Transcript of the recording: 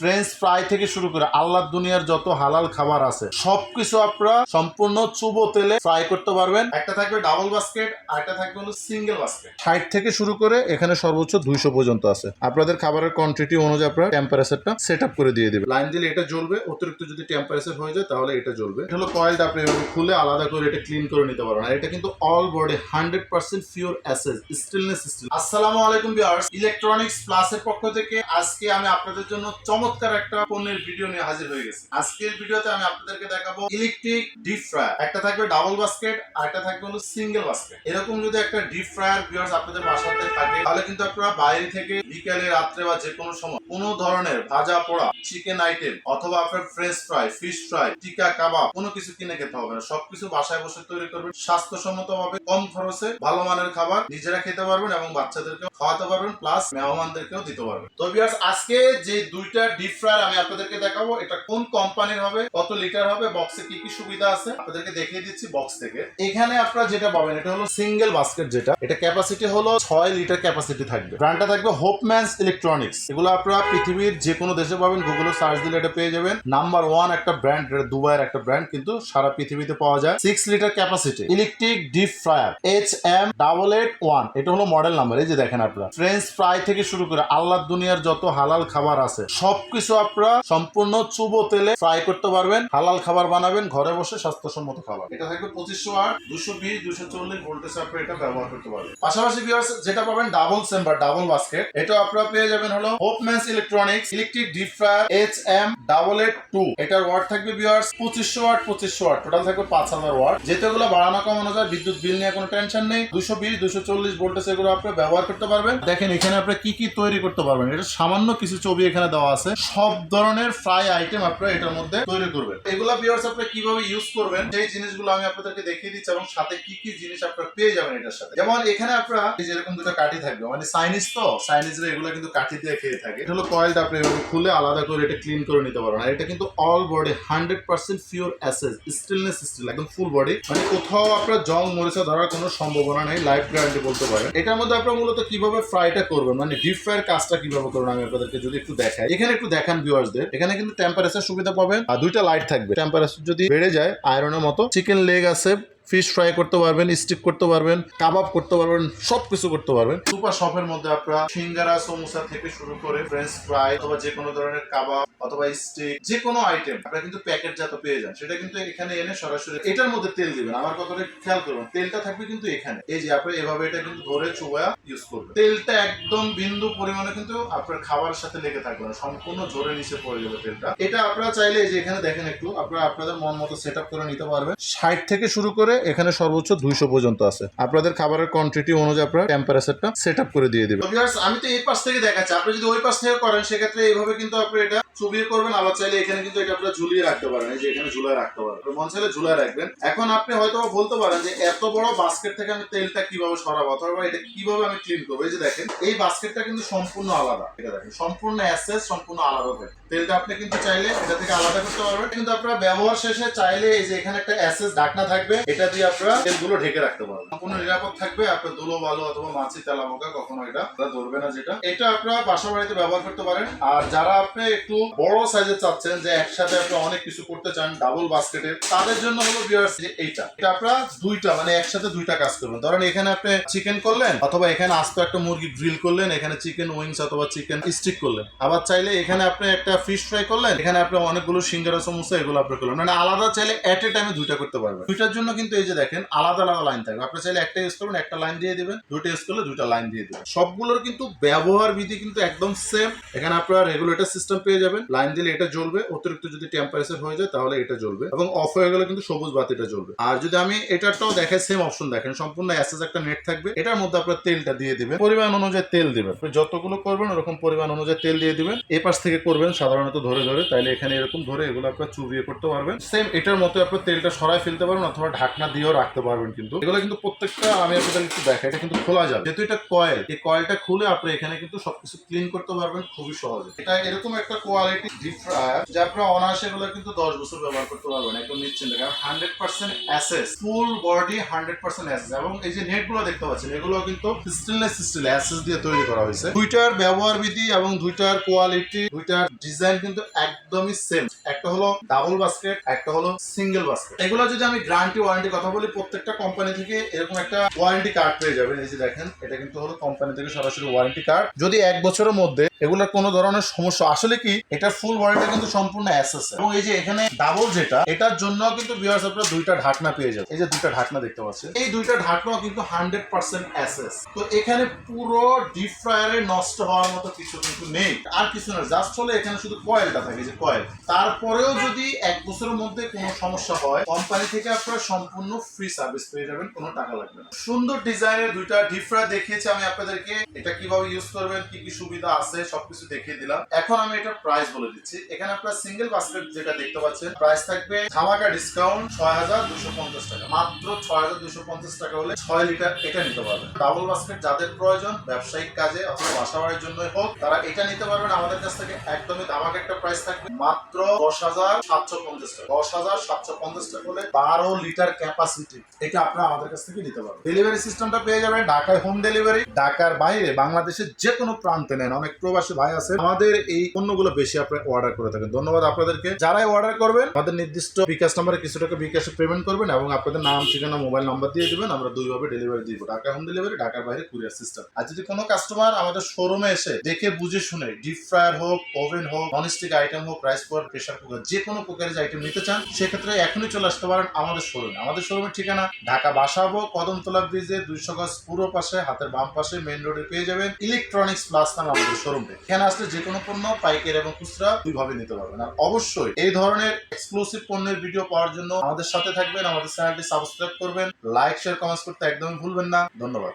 French fry থেকে শুরু করে আল্লাহর দুনিয়ার যত হালাল খাবার আছে, সবকিছু আপনারা সম্পূর্ণ চুবো তেলে ফ্রাই করতে পারবেন। একটা থাকবে ডাবল বাস্কেট আর একটা থাকবে হলো সিঙ্গেল বাস্কেট ষাট থেকে শুরু করে এখানে সর্বোচ্চ দুইশো পর্যন্ত আছে। আপনাদের খাবারের কোয়ান্টিটি অনুযায়ী আপনারা টেম্পারেচারটা সেট আপ করে দিয়ে দিবেন। লাইন দিলে এটা জ্বলবে, অতিরিক্ত যদি টেম্পারেচার হয়ে যায় তাহলে এটা জ্বলবে। এটা হলো কয়েলটা আপনি খুলে আলাদা করে এটা ক্লিন করে নিতে পারবেন। আর এটা কিন্তু all body hundred percent pure SS stainless steel আসসালামু আলাইকুম বিয়ার্স ইলেকট্রনিক্স প্লাসের পক্ষ থেকে আজকে আমি আপনাদের জন্য চমৎকার একটা পণ্যের ভিডিও নিয়ে হাজির হয়ে গেছি। আজকের ভিডিওতে আমি আপনাদেরকে দেখাবো ইলেকট্রিক ডিপ ফ্রায়ার একটা থাকবে ডাবল বাস্কেট আর একটা থাকবে হলো সিঙ্গেল বাস্কেট এরকম যদি একটা ডিপ ফ্রায়ার বিয়ার্স আপনাদের বাসাতে থাকে, তাহলে কিন্তু আপনারা বাইরে থেকে বিকেলে, রাত্রে বা যে কোনো সময় কোনো ধরনের ভাজা পোড়া চিকেন আইটেম অথবা আপনার ফ্রেঞ্চ ফ্রাই ফিশ ফ্রাই টিকা কাবাব কোনো কিছু কিনে খেতে হবে না। সবকিছু বাসায় বসে তৈরি করবেন। স্বাস্থ্যসম্মত ভাবে কম খরচে ভালো মানের খাবার নিজেরা খেতে পারবেন এবং বাচ্চাদেরকেও খাওয়াতে পারবেন প্লাস মেহমানদেরকেও দিতে পারবেন। তো বিয়ার্স আজকে যে দুইটা ডিপ ফ্রায়ার আমি আপনাদেরকে দেখাবো, এটা কোন কোম্পানির হবে, কত লিটার হবে বক্সে কি কি সুবিধা আছে, আপনাদেরকে দেখিয়ে দিচ্ছি বক্স থেকে। এখানে আপনারা যেটা পাবেন, এটা হলো সিঙ্গেল বাস্কেট যেটা। এটা ক্যাপাসিটি হলো ছয় লিটার ক্যাপাসিটি থাকবে। ব্র্যান্ডটা থাকবে হোপম্যান্স ইলেকট্রনিক্স এগুলো আপনারা পৃথিবীর যে কোনো দেশে পাবেন গুগলে সার্চ দিলে এটা পেয়ে যাবেন। নাম্বার ওয়ান একটা ব্র্যান্ড এটা দুবাইয়ের একটা ব্র্যান্ড কিন্তু সারা পৃথিবীতে পাওয়া যায়। Six litre capacity electric deep fryer H M double eight one এটা হলো মডেল নাম্বার এই যে দেখেন আপনারা। ফ্রেঞ্চ ফ্রাই থেকে শুরু করে আল্লাহর দুনিয়ার যত হালাল খাবার আছে সবকিছু আপনারা সম্পূর্ণ চুবো তেলে ফ্রাই করতে পারবেন, হালাল খাবার বানাবেন, ঘরে বসে স্বাস্থ্যসম্মত খাবার। এটা থাকবে পঁচিশশো আট, দুশো বিশ, দুশো চল্লিশ ভোল্টেজ আপনি এটা ব্যবহার করতে পারবেন। পাশাপাশি ভিউয়ার্স যেটা পাবেন ডাবল চেম্বার ডাবল বাস্কেট এটা আপনারা পেয়ে যাবেন হলো Hopmans electronics electric deep fryer H M double eight two এটার ওয়াট থাকবে ভিউয়ার্স পঁচিশশো ওয়াট পঁচিশশো ওয়াট টোটাল থাকবে পাঁচ হাজার ওয়াট যেহেতু এগুলো বাড়ানো কমানো যায়, বিদ্যুৎ বিল নিয়ে কোনো টেনশন নেই। দুশো বিশ, দুশো চল্লিশ ভোল্টেজ এগুলো আপনি ব্যবহার করতে পারবেন। দেখেন, এখানে আপনি কি কি তৈরি করতে পারবেন? এটা সামান্য কিছু ছবি এখানে দেওয়া আছে। সব ধরনের ফ্রাই আইটেম আপনারা এটার মধ্যে তৈরি করবেন। এগুলা ভিউয়ার্স আপনি কীভাবে ইউজ করবেন, সেই জিনিসগুলো আমি আপনাদেরকে দেখিয়ে দিচ্ছি এবং সাথে কি কি জিনিস আপনারা পেয়ে যাবেন এটার সাথে। যেমন এখানে আপনারা এই যে এরকম দুটো কাঠি থাকবে মানে চাইনিজ তো চাইনিজরা এগুলো কিন্তু কাঠি দিয়ে খেয়ে থাকে। এটা হলো কয়েলটা আপনি এভাবে খুলে আলাদা করে এটা ক্লিন করে নিতে পারবেন। আর এটা কিন্তু all body hundred percent pure SS stainless steel একদম ফুল বডি মানে কোথাও আপনার জং মরিচা ধরার কোনো সম্ভাবনা নেই লাইফ গ্যারান্টি বলতে পারেন। এটার মধ্যে আপনারা মূলত কীভাবে ফ্রাইটা করবেন মানে ডিপ ফ্রাইয়ের কাজটা কীভাবে করবেন, আমি আপনাদেরকে যদি একটু দেখাই। এখানে একটু দেখান ভিউয়ার্সদের এখানে কিন্তু টেম্পারেচার সুবিধা পাবেন। আর দুইটা লাইট থাকবে। টেম্পারেচার যদি বেড়ে যায় আয়রনের মতো। চিকেন লেগ আছে ফিশ ফ্রাই করতে পারবেন স্টিক করতে পারবেন কাবাব করতে পারবেন সব কিছু করতে পারবেন। সুপার শপের মধ্যে আপনারা সিঙ্গারা সমোসা থেকে শুরু করে ফ্রেঞ্চ ফ্রাই অথবা যে কোনো ধরনের কাবাব অথবা স্টিক যে কোনো আইটেম আপনারা কিন্তু প্যাকেট জাত পেয়ে যান সেটা কিন্তু এখানে এনে সরাসরি এটার মধ্যে তেল দিবেন। আমার কথাটা খেয়াল করবেন তেলটা থাকবে কিন্তু এখানে। এই যে আপনি এভাবে এটা কিন্তু ধরে চুয়া ইউজ করবেন। তেলটা একদম বিন্দু পরিমাণে কিন্তু আপনার খাবারের সাথে লেগে থাকবে না সম্পূর্ণ জোরে নিচে পড়ে যাবে তেলটা। এটা আপনারা চাইলে এই যে এখানে দেখেন একটু আপনারা আপনাদের মন মতো সেট করে নিতে পারবেন। ষাট থেকে শুরু করে এখানে সর্বোচ্চ দুইশো পর্যন্ত আছে। আপনাদের খাবারের কোয়ান্টিটি অনুযায়ী আপনারা টেম্পারেচারটা সেট আপ করে দিয়ে দিবেন। আমি তো এই পাশ থেকে দেখাচ্ছি। আপনি যদি ওই পাশ থেকে করেন, সেক্ষেত্রে এইভাবে কিন্তু আপনি এটা চুবিয়ে করবেন। আবার চাইলে এখানে কিন্তু এটা আপনারা ঝুলিয়ে রাখতে পারেন। এই যে এখানে ঝুলায় রাখতে পারেন। মন চাইলে ঝুলায় রাখবেন। এখন আপনি হয়তো বলতে পারেন যে এত বড় বাস্কেট থেকে আমি তেলটা কীভাবে সরাবো? অথবা এটা কীভাবে আমি ক্লিন করব? এই যে দেখেন, এই বাস্কেটটা কিন্তু সম্পূর্ণ আলাদা। এটা দেখেন, সম্পূর্ণ অ্যাসেস সম্পূর্ণ আলাদা থাকে তেলটা আপনি কিন্তু চাইলে এটা থেকে আলাদা করতে পারবেন। কিন্তু আপনারা ব্যবহার শেষে চাইলে এই যে এখানে একটা অ্যাসেস ঢাকনা থাকবে, এটা দিয়ে আপনারা তেলগুলো ঢেকে রাখতে পারবেন। সম্পূর্ণ নিরাপদ থাকবে, আপনার ধুলো, বালু অথবা মাছি তেলা মোকা কখনো এটা ধরবে না যেটা। এটা আপনারা বাসা বাড়িতে ব্যবহার করতে পারেন। আর যারা আপনি একটু বড় সাইজের চাচ্ছেন যে একসাথে আপনি অনেক কিছু করতে চান ডাবল বাস্কেটের তাদের জন্য হলো বিয়ার্স যে এইটা। এটা আপনারা দুইটা মানে একসাথে দুইটা কাজ করবেন। ধরেন এখানে আপনি চিকেন করলেন, অথবা এখানে আস্ত একটা মুরগি গ্রিল করলেন, এখানে চিকেন উইংস অথবা চিকেন স্টিক করলেন। আবার চাইলে এখানে আপনি একটা ফিশ ফ্রাই করলেন, এখানে আপনি অনেকগুলো সিঙ্গারা সমস্যা এগুলো আপনি করলেন। মানে আলাদা চাইলে এট এ টাইমে দুইটা করতে পারবেন। দুইটার জন্য কিন্তু এই যে দেখেন, আলাদা আলাদা লাইন থাকবে। আপনি চাইলে একটা ইউজ করবেন, একটা লাইন দিয়ে দিবেন দুটো ইউজ করলে দুইটা লাইন দিয়ে দিবেন। সবগুলোর কিন্তু ব্যবহার বিধি কিন্তু একদম সেম এখানে আপনারা রেগুলেটর সিস্টেম পেয়ে যাবেন। লাইন দিলে এটা জ্বলবে, অতিরিক্ত যদি টেম্পারেচার হয়ে যায় তাহলে এটা জ্বলবে এবং অফ হয়ে গেলে কিন্তু সবুজ বাতিটা জ্বলবে। আর যদি আমি এটারটাও দেখাই সেম অপশন দেখেন, সম্পূর্ণ অ্যাসেস একটা নেট থাকবে। এটার মধ্যে আপনার তেলটা দিয়ে দিবেন। পরিমাণ অনুযায়ী তেল দিবেন। যতগুলো করবেন, ওরকম পরিমাণ অনুযায়ী তেল দিয়ে দিবেন। এ পাশ থেকে করবেন, সাধারণত ধরে ধরে। তাইলে এখানে এরকম ধরে এগুলো আপনার চুবিয়ে করতে পারবেন। সেম এটার মতো আপনার তেলটা সরাই ফেলতে পারবেন অথবা ঢাকনা ঢাকনা দিয়েও রাখতে পারবেন কিন্তু। এগুলো কিন্তু প্রত্যেকটা আমি আপনাদের একটু দেখাই, এটা কিন্তু খোলা যাবে। যেহেতু এটা কয়েল, এই কয়েলটা খুলে আপনি এখানে কিন্তু সবকিছু ক্লিন করতে পারবেন খুবই সহজে। এটা এরকম একটা কোয়ালিটি ডিপ ফ্রায়ার যা আপনার অনায়াসে এগুলো কিন্তু দশ বছর ব্যবহার করতে পারবেন, একদম নিশ্চিন্তে। কারণ hundred percent SS full body hundred percent SS এবং এই যে নেটগুলো দেখতে পাচ্ছেন, এগুলো কিন্তু স্টিল অ্যাসেস দিয়ে তৈরি করা হয়েছে। দুইটার ব্যবহার বিধি এবং দুইটার কোয়ালিটি দুইটার ডিজাইন কিন্তু একদমই সেম একটা হলো ডাবল বাস্কেট একটা হলো সিঙ্গেল বাস্কেট এগুলো যদি আমি গ্যারান্টি ওয়ারেন্টি কথা বলি, প্রত্যেকটা কোম্পানি থেকে এরকম একটা ওয়ারেন্টি কার্ড পেয়ে যাবেন। এই যে দেখেন, এটা কিন্তু হলো কোম্পানি থেকে সরাসরি ওয়ারেন্টি কার্ড যদি এক বছরের মধ্যে এগুলোর কোনো ধরনের সমস্যা, আসলে কি এটা ফুল ওয়ারেন্টি কিন্তু সম্পূর্ণ অ্যাসেস এবং এই যে এখানে ডাবল যেটা, এটার জন্য কিন্তু ভিউয়ার্স আপনারা দুইটা ঢাকনা পেয়ে যাবেন। এই যে দুইটা ঢাকনা দেখতে পাচ্ছেন। এই দুইটা ঢাকনাও কিন্তু হান্ড্রেড পার্সেন্ট অ্যাসেস তো এখানে পুরো ডিপ ফ্রায়ারে নষ্ট হওয়ার মতো কিছু কিন্তু নেই। আর কিছু না জাস্ট হলে এখানে শুধু কয়েলটা থাকে যে কয়েল তারপরেও যদি এক বছরের মধ্যে কোনো সমস্যা হয় কোম্পানি থেকে আপনারা সম্পূর্ণ ফ্রি সার্ভিস পেয়ে যাবেন, কোনো টাকা লাগবে না। সুন্দর ডিজাইনের দুইটা ডিপ ফ্রায়ার দেখিয়েছি আমি আপনাদেরকে। এটা কীভাবে ইউজ করবেন, কি কি সুবিধা আছে, সবকিছু দেখিয়ে দিলাম। এখন আমি এটার প্রাইস বলে দিচ্ছি। এখানে আপনারা সিঙ্গেল বাস্কেট যেটা দেখতে পাচ্ছেন প্রাইস থাকবে ধামাকা ডিসকাউন্ট ছয় হাজার দুশো পঞ্চাশ টাকা। মাত্র ছয় হাজার দুশো পঞ্চাশ টাকা হলে ছয় লিটার এটা নিতে পারবেন। ডাবল বাস্কেট যাদের প্রয়োজন, ব্যবসায়িক কাজে অথবা বাসা বাড়ির জন্য হোক, তারা এটা নিতে পারবেন। আমাদের কাছ থেকে একদমই ধামাকা একটা প্রাইস থাকবে। মাত্র দশ হাজার সাতশো পঞ্চাশ টাকা। দশ হাজার সাতশো পঞ্চাশ টাকা হলে বারো লিটার ক্যাপাসিটি এটা আপনারা আমাদের কাছ থেকে নিতে পারবেন। ডেলিভারি সিস্টেমটা পেয়ে যাবেন ঢাকায় হোম ডেলিভারি ঢাকার বাইরে বাংলাদেশের যে কোনো প্রান্তে নেন। অনেক প্রবাসী ভাই আছে। আমাদের এই পণ্যগুলো বেশি আপনি অর্ডার করে থাকেন। ধন্যবাদ আপনাদেরকে। যারাই অর্ডার করবেন, আমাদের নির্দিষ্ট বিকাশ নাম্বারে কিছু টাকা বিকাশে পেমেন্ট করবেন এবং আপনাদের নাম, ঠিকানা মোবাইল নাম্বার দিয়ে দেবেন। আমরা দুইভাবে ডেলিভারি দিব। ঢাকা হোম ডেলিভারি ঢাকার বাইরে কুরিয়ার সিস্টেম আর যদি কোনো কাস্টমার আমাদের শোরুমে এসে দেখে, বুঝে, শুনে ডিপ ফ্রায়ার হোক ওভেন হোক ননস্টিক আইটেম হোক রাইস কুকার প্রেশার কুকার যে কোনো কুকারেজ আইটেম নিতে চান, সেক্ষেত্রে এখনই চলে আসতে পারেন আমাদের শোরুমে আমাদের শোরুমের ঠিকানা ঢাকা বাসাবো, কদমতলা ব্রিজে দুইশো গজ পুরো পাশে, হাতের বাম পাশে মেন রোডে পেয়ে যাবেন ইলেকট্রনিক্স প্লাস নামে আমাদের শোরুমে এখানে আসলে যে কোনো পণ্য, পাইকারি এবং খুচরা দুইভাবে নিতে পারবেন। আর অবশ্যই এই ধরনের এক্সক্লুসিভ পণ্যের ভিডিও পাওয়ার জন্য আমাদের সাথে থাকবেন, আমাদের চ্যানেলটি সাবস্ক্রাইব করবেন লাইক শেয়ার কমেন্টস করতে একদমই ভুলবেন না। ধন্যবাদ।